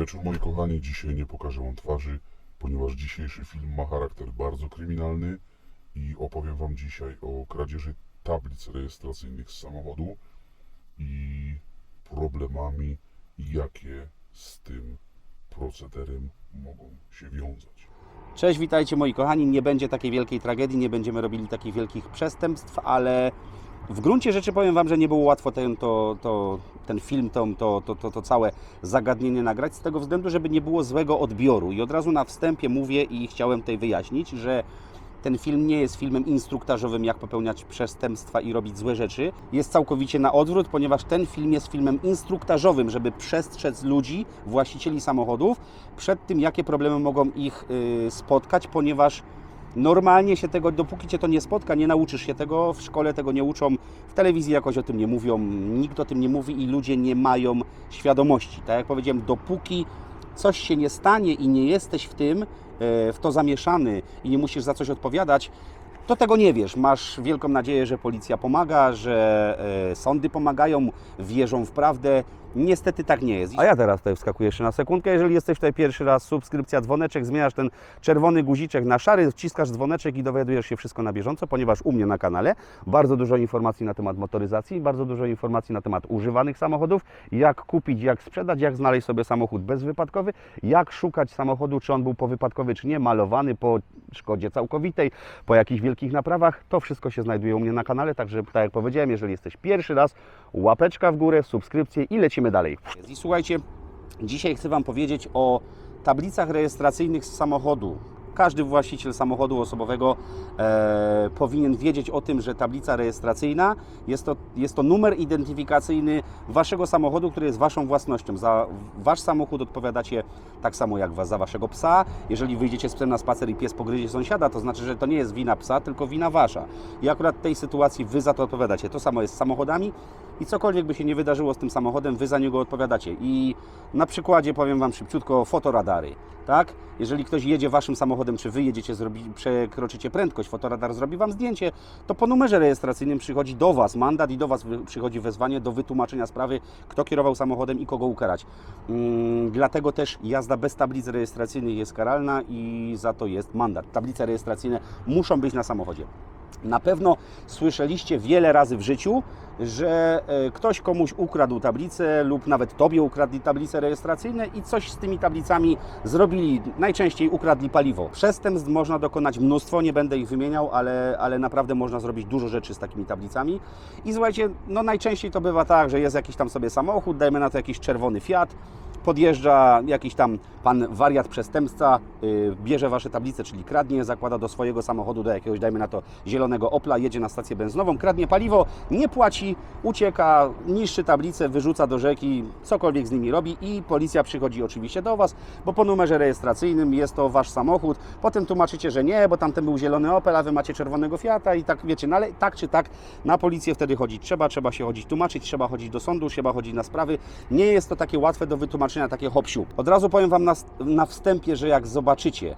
wieczór moi kochani. Dzisiaj nie pokażę wam twarzy, ponieważ dzisiejszy film ma charakter bardzo kryminalny i opowiem wam dzisiaj o kradzieży tablic rejestracyjnych z samochodu i problemami, jakie z tym procederem mogą się wiązać. Cześć, witajcie moi kochani. Nie będzie takiej wielkiej tragedii, nie będziemy robili takich wielkich przestępstw, ale w gruncie rzeczy powiem Wam, że nie było łatwo ten, to, to, ten film, to, to, to, to, całe zagadnienie nagrać, z tego względu, żeby nie było złego odbioru. I od razu na wstępie mówię i chciałem tutaj wyjaśnić, że ten film nie jest filmem instruktażowym, jak popełniać przestępstwa i robić złe rzeczy. Jest całkowicie na odwrót, ponieważ ten film jest filmem instruktażowym, żeby przestrzec ludzi, właścicieli samochodów, przed tym, jakie problemy mogą ich y, spotkać, ponieważ normalnie się tego, dopóki Cię to nie spotka, nie nauczysz się tego, w szkole tego nie uczą, w telewizji jakoś o tym nie mówią, nikt o tym nie mówi i ludzie nie mają świadomości. Tak jak powiedziałem, dopóki coś się nie stanie i nie jesteś w tym, e, w to zamieszany i nie musisz za coś odpowiadać, to tego nie wiesz. Masz wielką nadzieję, że policja pomaga, że e, sądy pomagają, wierzą w prawdę. Niestety tak nie jest. A ja teraz tutaj wskakuję jeszcze na sekundkę. Jeżeli jesteś tutaj pierwszy raz, subskrypcja, dzwoneczek, zmieniasz ten czerwony guziczek na szary, wciskasz dzwoneczek i dowiadujesz się wszystko na bieżąco, ponieważ u mnie na kanale bardzo dużo informacji na temat motoryzacji, bardzo dużo informacji na temat używanych samochodów, jak kupić, jak sprzedać, jak znaleźć sobie samochód bezwypadkowy, jak szukać samochodu, czy on był powypadkowy, czy nie, malowany po szkodzie całkowitej, po jakichś wielkich naprawach. To wszystko się znajduje u mnie na kanale, także tak jak powiedziałem, jeżeli jesteś pierwszy raz, łapeczka w górę, subskrypcję i lecimy dalej. I słuchajcie, dzisiaj chcę Wam powiedzieć o tablicach rejestracyjnych z samochodu. Każdy właściciel samochodu osobowego e, powinien wiedzieć o tym, że tablica rejestracyjna jest to, jest to numer identyfikacyjny Waszego samochodu, który jest Waszą własnością. Za Wasz samochód odpowiadacie tak samo jak was, za Waszego psa. Jeżeli wyjdziecie z psem na spacer i pies pogryzie sąsiada, to znaczy, że to nie jest wina psa, tylko wina Wasza. I akurat w tej sytuacji Wy za to odpowiadacie. To samo jest z samochodami i cokolwiek by się nie wydarzyło z tym samochodem, Wy za niego odpowiadacie. I na przykładzie powiem Wam szybciutko fotoradary. Tak? Jeżeli ktoś jedzie Waszym samochodem, czy Wy jedziecie, zrobi, przekroczycie prędkość, fotoradar zrobi Wam zdjęcie, to po numerze rejestracyjnym przychodzi do Was mandat i do Was przychodzi wezwanie do wytłumaczenia sprawy, kto kierował samochodem i kogo ukarać. Mm, dlatego też jazda bez tablic rejestracyjnych jest karalna i za to jest mandat. Tablice rejestracyjne muszą być na samochodzie. Na pewno słyszeliście wiele razy w życiu, że e, ktoś komuś ukradł tablicę lub nawet Tobie ukradli tablice rejestracyjne i coś z tymi tablicami zrobili. Najczęściej ukradli paliwo. Przestępstw można dokonać mnóstwo, nie będę ich wymieniał, ale, ale naprawdę można zrobić dużo rzeczy z takimi tablicami. I słuchajcie, no najczęściej to bywa tak, że jest jakiś tam sobie samochód, dajmy na to jakiś czerwony Fiat, podjeżdża jakiś tam pan wariat przestępca, yy, bierze wasze tablice, czyli kradnie, zakłada do swojego samochodu, do jakiegoś, dajmy na to, zielonego Opla, jedzie na stację benzynową, kradnie paliwo, nie płaci, ucieka, niszczy tablicę, wyrzuca do rzeki, cokolwiek z nimi robi i policja przychodzi oczywiście do was, bo po numerze rejestracyjnym jest to wasz samochód. Potem tłumaczycie, że nie, bo tamten był zielony Opel, a wy macie czerwonego Fiata i tak wiecie, no ale tak czy tak na policję wtedy chodzić trzeba, trzeba się chodzić tłumaczyć, trzeba chodzić do sądu, trzeba chodzić na sprawy. Nie jest to takie łatwe do wytłumaczenia, takie hop siup. Od razu powiem Wam na, na wstępie, że jak zobaczycie,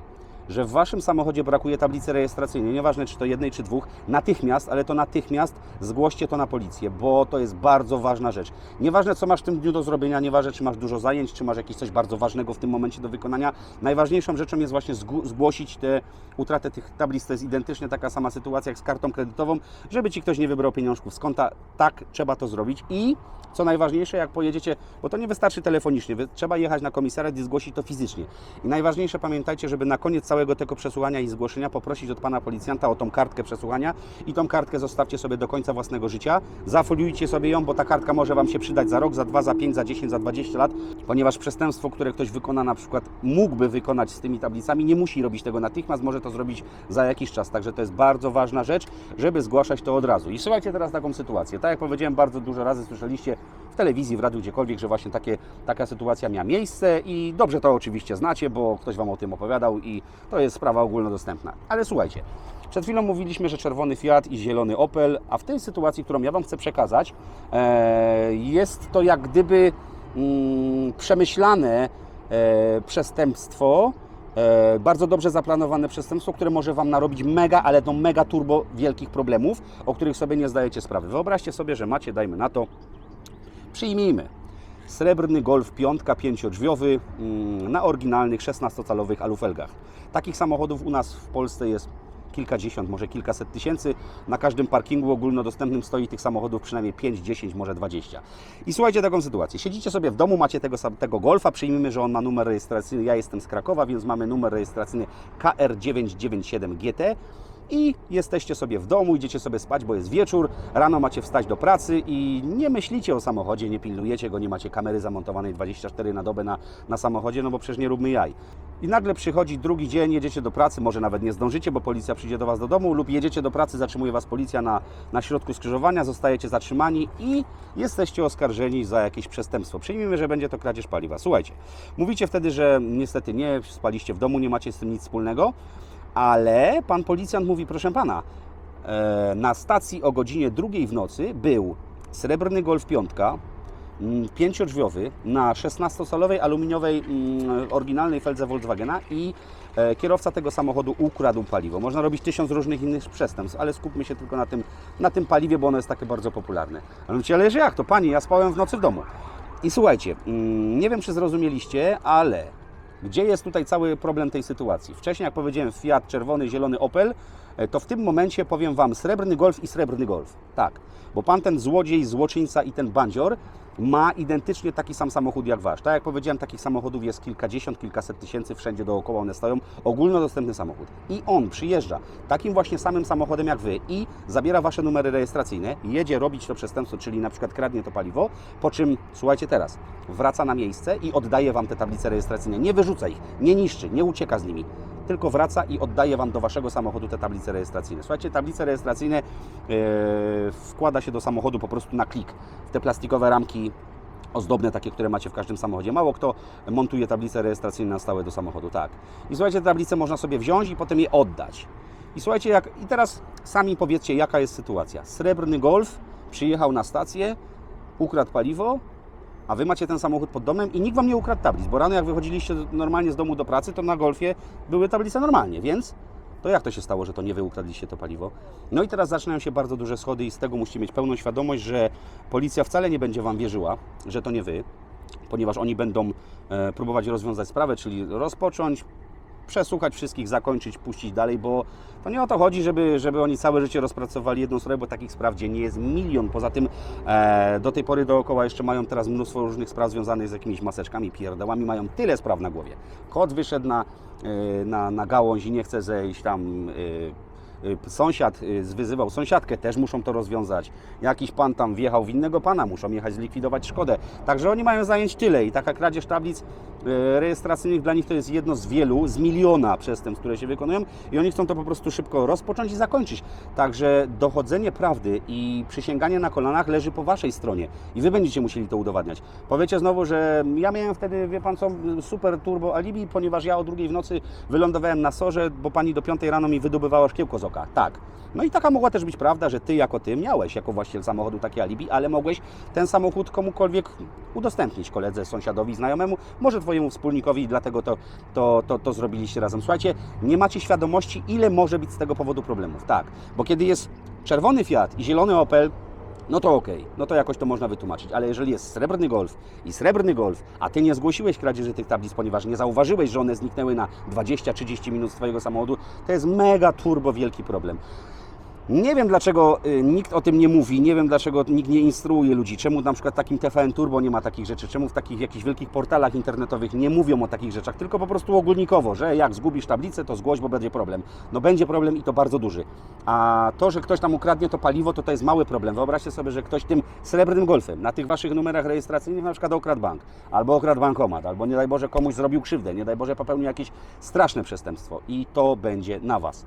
że w Waszym samochodzie brakuje tablicy rejestracyjnej, nieważne czy to jednej czy dwóch, natychmiast, ale to natychmiast zgłoście to na policję, bo to jest bardzo ważna rzecz. Nieważne co masz w tym dniu do zrobienia, nieważne czy masz dużo zajęć, czy masz jakieś coś bardzo ważnego w tym momencie do wykonania, najważniejszą rzeczą jest właśnie zgł- zgłosić tę utratę tych tablic. To jest identycznie taka sama sytuacja jak z kartą kredytową, żeby Ci ktoś nie wybrał pieniążków z konta. Tak, trzeba to zrobić i co najważniejsze, jak pojedziecie, bo to nie wystarczy telefonicznie, trzeba jechać na komisariat i zgłosić to fizycznie. I najważniejsze pamiętajcie, żeby na koniec całego tego przesłuchania i zgłoszenia poprosić od pana policjanta o tą kartkę przesłuchania i tą kartkę zostawcie sobie do końca własnego życia. Zafoliujcie sobie ją, bo ta kartka może Wam się przydać za rok, za dwa, za pięć, za 10, za 20 lat, ponieważ przestępstwo, które ktoś wykona na przykład mógłby wykonać z tymi tablicami, nie musi robić tego natychmiast, może to zrobić za jakiś czas. Także to jest bardzo ważna rzecz, żeby zgłaszać to od razu. I słuchajcie teraz taką sytuację. Tak jak powiedziałem, bardzo dużo razy słyszeliście w telewizji, w radiu, gdziekolwiek, że właśnie takie, taka sytuacja miała miejsce i dobrze to oczywiście znacie, bo ktoś Wam o tym opowiadał i to jest sprawa ogólnodostępna. Ale słuchajcie, przed chwilą mówiliśmy, że czerwony Fiat i zielony Opel, a w tej sytuacji, którą ja Wam chcę przekazać, e, jest to jak gdyby mm, przemyślane e, przestępstwo, e, bardzo dobrze zaplanowane przestępstwo, które może Wam narobić mega, ale to mega turbo wielkich problemów, o których sobie nie zdajecie sprawy. Wyobraźcie sobie, że macie, dajmy na to, przyjmijmy, Srebrny Golf piątka pięciodrzwiowy mm, na oryginalnych 16-calowych alufelgach. Takich samochodów u nas w Polsce jest kilkadziesiąt, może kilkaset tysięcy. Na każdym parkingu ogólnodostępnym stoi tych samochodów przynajmniej 5, 10, może 20. I słuchajcie taką sytuację. Siedzicie sobie w domu, macie tego, tego Golfa, przyjmijmy, że on ma numer rejestracyjny, ja jestem z Krakowa, więc mamy numer rejestracyjny KR997 GT i jesteście sobie w domu, idziecie sobie spać, bo jest wieczór, rano macie wstać do pracy i nie myślicie o samochodzie, nie pilnujecie go, nie macie kamery zamontowanej 24 na dobę na, na samochodzie, no bo przecież nie róbmy jaj. I nagle przychodzi drugi dzień, jedziecie do pracy, może nawet nie zdążycie, bo policja przyjdzie do Was do domu, lub jedziecie do pracy, zatrzymuje Was policja na, na środku skrzyżowania, zostajecie zatrzymani i jesteście oskarżeni za jakieś przestępstwo. Przyjmijmy, że będzie to kradzież paliwa. Słuchajcie, mówicie wtedy, że niestety nie, spaliście w domu, nie macie z tym nic wspólnego, ale pan policjant mówi, proszę pana, e, na stacji o godzinie drugiej w nocy był srebrny Golf piątka, mm, pięciodrzwiowy na 16-calowej aluminiowej mm, oryginalnej feldze Volkswagena i e, kierowca tego samochodu ukradł paliwo. Można robić tysiąc różnych innych przestępstw, ale skupmy się tylko na tym, na tym paliwie, bo ono jest takie bardzo popularne. Ale mówicie, ale jak to pani, ja spałem w nocy w domu. I słuchajcie, mm, nie wiem czy zrozumieliście, ale gdzie jest tutaj cały problem tej sytuacji? Wcześniej, jak powiedziałem, Fiat, czerwony, zielony Opel, to w tym momencie powiem Wam srebrny Golf i srebrny Golf. Tak, bo Pan ten złodziej, złoczyńca i ten bandzior ma identycznie taki sam samochód jak Wasz. Tak jak powiedziałem, takich samochodów jest kilkadziesiąt, kilkaset tysięcy, wszędzie dookoła one stoją. Ogólnodostępny samochód. I on przyjeżdża takim właśnie samym samochodem jak Wy i zabiera Wasze numery rejestracyjne, jedzie robić to przestępstwo, czyli na przykład kradnie to paliwo, po czym, słuchajcie teraz, wraca na miejsce i oddaje Wam te tablice rejestracyjne. Nie wyrzuca ich, nie niszczy, nie ucieka z nimi, tylko wraca i oddaje Wam do Waszego samochodu te tablice rejestracyjne. Słuchajcie, tablice rejestracyjne e, wkłada się do samochodu po prostu na klik. W te plastikowe ramki ozdobne, takie, które macie w każdym samochodzie. Mało kto montuje tablice rejestracyjne na stałe do samochodu, tak. I słuchajcie, te tablice można sobie wziąć i potem je oddać. I słuchajcie, jak, i teraz sami powiedzcie, jaka jest sytuacja. Srebrny Golf przyjechał na stację, ukradł paliwo, a Wy macie ten samochód pod domem i nikt Wam nie ukradł tablic, bo rano jak wychodziliście normalnie z domu do pracy, to na Golfie były tablice normalnie, więc to jak to się stało, że to nie Wy ukradliście to paliwo? No i teraz zaczynają się bardzo duże schody i z tego musicie mieć pełną świadomość, że policja wcale nie będzie Wam wierzyła, że to nie Wy, ponieważ oni będą e, próbować rozwiązać sprawę, czyli rozpocząć, przesłuchać wszystkich, zakończyć, puścić dalej, bo to nie o to chodzi, żeby, żeby oni całe życie rozpracowali jedną sprawę, bo takich spraw dziennie jest milion. Poza tym e, do tej pory dookoła jeszcze mają teraz mnóstwo różnych spraw związanych z jakimiś maseczkami, pierdołami, mają tyle spraw na głowie. Kot wyszedł na, e, na, na gałąź i nie chce zejść tam... Y, Sąsiad y, zwyzywał sąsiadkę, też muszą to rozwiązać. Jakiś pan tam wjechał w innego pana, muszą jechać zlikwidować szkodę. Także oni mają zajęć tyle i taka kradzież tablic y, rejestracyjnych dla nich to jest jedno z wielu, z miliona przestępstw, które się wykonują i oni chcą to po prostu szybko rozpocząć i zakończyć. Także dochodzenie prawdy i przysięganie na kolanach leży po waszej stronie i wy będziecie musieli to udowadniać. Powiecie znowu, że ja miałem wtedy, wie pan co, super turbo alibi, ponieważ ja o drugiej w nocy wylądowałem na sorze, bo pani do piątej rano mi wydobywała szkiełko z oka. Tak. No i taka mogła też być prawda, że ty jako ty miałeś jako właściciel samochodu takie alibi, ale mogłeś ten samochód komukolwiek udostępnić, koledze, sąsiadowi, znajomemu, może twojemu wspólnikowi i dlatego to, to, to, to zrobiliście razem. Słuchajcie, nie macie świadomości, ile może być z tego powodu problemów. Tak, bo kiedy jest czerwony Fiat i zielony Opel, no to okej, no to jakoś to można wytłumaczyć, ale jeżeli jest srebrny golf i srebrny golf, a ty nie zgłosiłeś kradzieży tych tablic, ponieważ nie zauważyłeś, że one zniknęły na 20-30 minut z twojego samochodu, to jest mega turbo wielki problem. Nie wiem dlaczego y, nikt o tym nie mówi, nie wiem dlaczego nikt nie instruuje ludzi, czemu na przykład takim TVN Turbo nie ma takich rzeczy, czemu w takich jakichś wielkich portalach internetowych nie mówią o takich rzeczach, tylko po prostu ogólnikowo, że jak zgubisz tablicę, to zgłoś, bo będzie problem. No będzie problem i to bardzo duży. A to, że ktoś tam ukradnie to paliwo, to to jest mały problem. Wyobraźcie sobie, że ktoś tym srebrnym golfem na tych waszych numerach rejestracyjnych na przykład okradł bank, albo okradł bankomat, albo nie daj Boże komuś zrobił krzywdę, nie daj Boże popełnił jakieś straszne przestępstwo i to będzie na was.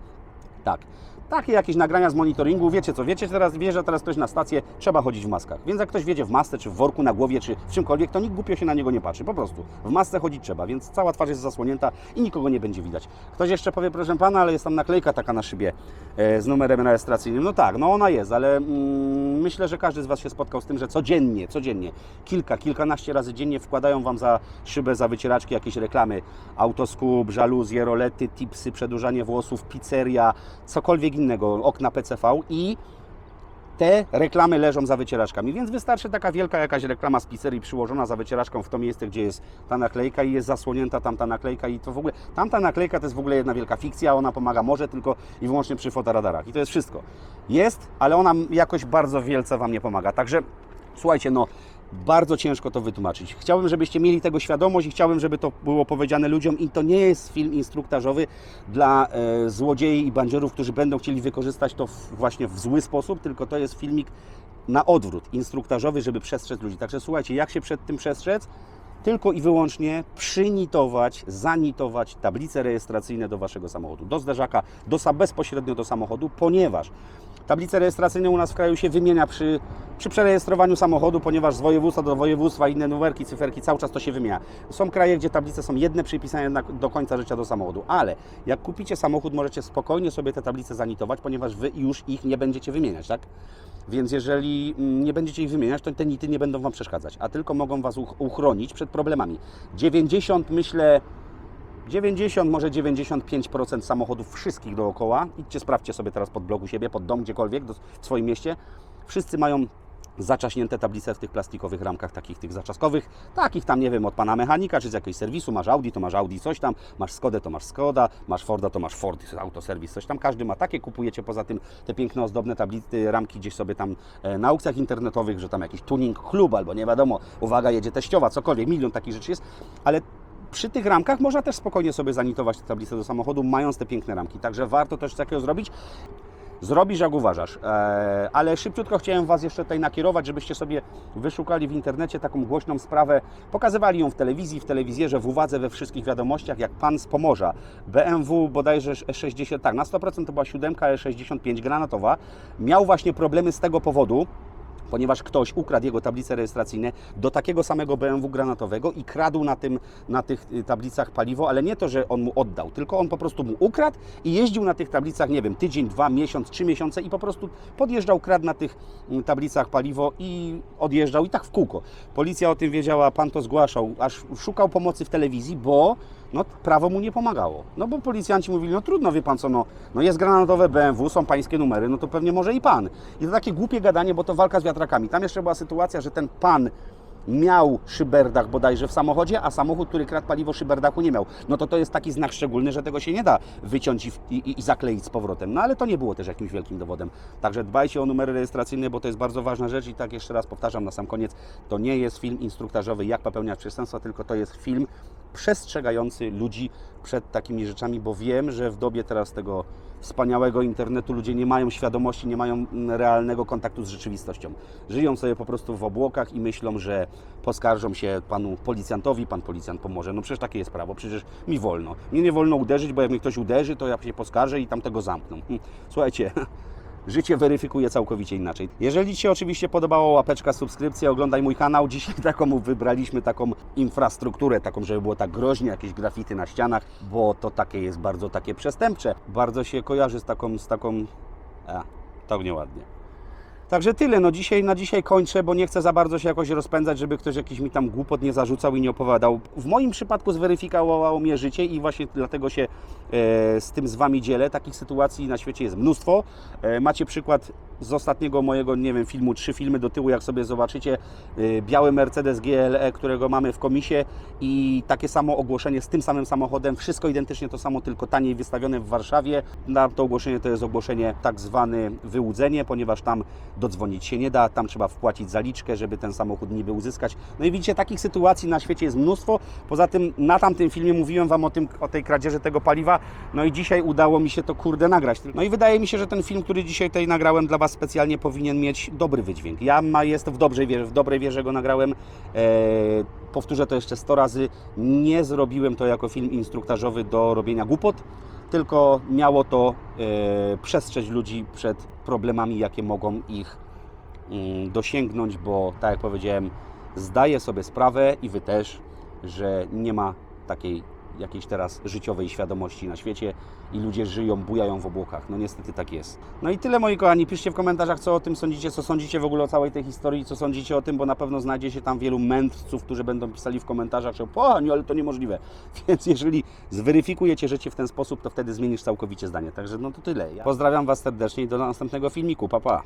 Tak. Takie jakieś nagrania z monitoringu, wiecie co, wiecie, teraz wjeżdża teraz ktoś na stację, trzeba chodzić w maskach. Więc jak ktoś wiedzie w masce, czy w worku na głowie, czy w czymkolwiek, to nikt głupio się na niego nie patrzy, po prostu. W masce chodzić trzeba, więc cała twarz jest zasłonięta i nikogo nie będzie widać. Ktoś jeszcze powie, proszę Pana, ale jest tam naklejka taka na szybie e, z numerem rejestracyjnym. No tak, no ona jest, ale mm, myślę, że każdy z Was się spotkał z tym, że codziennie, codziennie, kilka, kilkanaście razy dziennie wkładają Wam za szybę, za wycieraczki jakieś reklamy. Autoskub, żaluzje, rolety, tipsy, przedłużanie włosów, pizzeria, cokolwiek innego, okna PCV i te reklamy leżą za wycieraczkami, więc wystarczy taka wielka jakaś reklama z pizzerii przyłożona za wycieraczką w to miejsce, gdzie jest ta naklejka i jest zasłonięta tamta naklejka i to w ogóle, tamta naklejka to jest w ogóle jedna wielka fikcja, ona pomaga może tylko i wyłącznie przy fotoradarach i to jest wszystko. Jest, ale ona jakoś bardzo wielce Wam nie pomaga, także słuchajcie, no bardzo ciężko to wytłumaczyć. Chciałbym, żebyście mieli tego świadomość i chciałbym, żeby to było powiedziane ludziom i to nie jest film instruktażowy dla e, złodziei i bandziorów, którzy będą chcieli wykorzystać to w, właśnie w zły sposób, tylko to jest filmik na odwrót, instruktażowy, żeby przestrzec ludzi. Także słuchajcie, jak się przed tym przestrzec? Tylko i wyłącznie przynitować, zanitować tablice rejestracyjne do Waszego samochodu, do zderzaka, do, bezpośrednio do samochodu, ponieważ tablice rejestracyjne u nas w kraju się wymienia przy, przy przerejestrowaniu samochodu, ponieważ z województwa do województwa inne numerki, cyferki, cały czas to się wymienia. Są kraje, gdzie tablice są jedne przypisane na, do końca życia do samochodu, ale jak kupicie samochód, możecie spokojnie sobie te tablice zanitować, ponieważ Wy już ich nie będziecie wymieniać, tak? Więc jeżeli mm, nie będziecie ich wymieniać, to te nity nie będą Wam przeszkadzać, a tylko mogą Was uch- uchronić przed problemami. 90 myślę 90, może 95% samochodów wszystkich dookoła, idźcie, sprawdźcie sobie teraz pod blogu siebie, pod dom, gdziekolwiek, do, w swoim mieście, wszyscy mają zaczaśnięte tablice w tych plastikowych ramkach, takich tych zaczaskowych, takich tam, nie wiem, od pana mechanika, czy z jakiegoś serwisu, masz Audi, to masz Audi, coś tam, masz Skodę, to masz Skoda, masz Forda, to masz Ford, autoserwis, coś tam, każdy ma takie, kupujecie poza tym te piękne, ozdobne tablice, ramki gdzieś sobie tam e, na aukcjach internetowych, że tam jakiś tuning klub, albo nie wiadomo, uwaga, jedzie teściowa, cokolwiek, milion takich rzeczy jest, ale przy tych ramkach można też spokojnie sobie zanitować te tablice do samochodu, mając te piękne ramki. Także warto też takiego zrobić. Zrobisz jak uważasz. Eee, ale szybciutko chciałem Was jeszcze tutaj nakierować, żebyście sobie wyszukali w internecie taką głośną sprawę. Pokazywali ją w telewizji, w telewizjerze, w uwadze, we wszystkich wiadomościach, jak pan z Pomorza. BMW bodajże E60, tak, na 100% to była 7 E65 granatowa. Miał właśnie problemy z tego powodu, ponieważ ktoś ukradł jego tablice rejestracyjne do takiego samego BMW granatowego i kradł na, tym, na tych y, tablicach paliwo, ale nie to, że on mu oddał, tylko on po prostu mu ukradł i jeździł na tych tablicach, nie wiem, tydzień, dwa, miesiąc, trzy miesiące i po prostu podjeżdżał, kradł na tych mm, tablicach paliwo i odjeżdżał i tak w kółko. Policja o tym wiedziała, pan to zgłaszał, aż szukał pomocy w telewizji, bo no, prawo mu nie pomagało. No bo policjanci mówili, no trudno, wie pan co, no, no jest granatowe BMW, są pańskie numery, no to pewnie może i pan. I to takie głupie gadanie, bo to walka z wiatrakami. Tam jeszcze była sytuacja, że ten pan miał szyberdach bodajże w samochodzie, a samochód, który kradł paliwo, szyberdachu nie miał. No to to jest taki znak szczególny, że tego się nie da wyciąć i, i- i zakleić z powrotem. No ale to nie było też jakimś wielkim dowodem. Także dbajcie o numery rejestracyjne, bo to jest bardzo ważna rzecz i tak jeszcze raz powtarzam na sam koniec, to nie jest film instruktażowy, jak popełniać przestępstwa, tylko to jest film przestrzegający ludzi przed takimi rzeczami, bo wiem, że w dobie teraz tego wspaniałego internetu ludzie nie mają świadomości, nie mają mm, realnego kontaktu z rzeczywistością. Żyją sobie po prostu w obłokach i myślą, że poskarżą się panu policjantowi, pan policjant pomoże. No przecież takie jest prawo, przecież mi wolno. Mnie nie wolno uderzyć, bo jak mnie ktoś uderzy, to ja się poskarżę i tam tego zamkną. Hm, Słuchajcie, życie weryfikuje całkowicie inaczej. Jeżeli Ci się oczywiście podobała łapeczka, subskrypcja, oglądaj mój kanał. Dzisiaj taką wybraliśmy taką infrastrukturę, taką, żeby było tak groźnie, jakieś grafity na ścianach, bo to takie jest bardzo takie przestępcze. Bardzo się kojarzy z taką, z taką... A, tak nieładnie. Także tyle, no dzisiaj na dzisiaj kończę, bo nie chcę za bardzo się jakoś rozpędzać, żeby ktoś jakiś mi tam głupot nie zarzucał i nie opowiadał. W moim przypadku zweryfikowało mnie życie i właśnie dlatego się z tym z Wami dzielę. Takich sytuacji na świecie jest mnóstwo. E, macie przykład z ostatniego mojego, nie wiem, filmu, trzy filmy do tyłu, jak sobie zobaczycie, e, biały Mercedes GLE, którego mamy w komisie i takie samo ogłoszenie z tym samym samochodem, wszystko identycznie to samo, tylko taniej wystawione w Warszawie. Na to ogłoszenie to jest ogłoszenie tak zwane wyłudzenie, ponieważ tam dodzwonić się nie da, tam trzeba wpłacić zaliczkę, żeby ten samochód niby uzyskać. No i widzicie, takich sytuacji na świecie jest mnóstwo. Poza tym na tamtym filmie mówiłem Wam o, tym, o tej kradzieży tego paliwa, no i dzisiaj udało mi się to kurde nagrać. No i wydaje mi się, że ten film, który dzisiaj tutaj nagrałem dla Was specjalnie powinien mieć dobry wydźwięk. Ja ma, jest w dobrej wierze, w dobrej wierze go nagrałem. Eee, powtórzę to jeszcze 100 razy. Nie zrobiłem to jako film instruktażowy do robienia głupot, tylko miało to e, przestrzec ludzi przed problemami, jakie mogą ich mm, dosięgnąć, bo tak jak powiedziałem, zdaję sobie sprawę i Wy też, że nie ma takiej jakiejś teraz życiowej świadomości na świecie i ludzie żyją, bujają w obłokach. No niestety tak jest. No i tyle moi kochani, piszcie w komentarzach co o tym sądzicie, co sądzicie w ogóle o całej tej historii, co sądzicie o tym, bo na pewno znajdzie się tam wielu mędrców, którzy będą pisali w komentarzach, że po, nie, ale to niemożliwe. Więc jeżeli zweryfikujecie życie w ten sposób, to wtedy zmienisz całkowicie zdanie. Także no to tyle. Ja pozdrawiam Was serdecznie i do następnego filmiku. Pa, pa.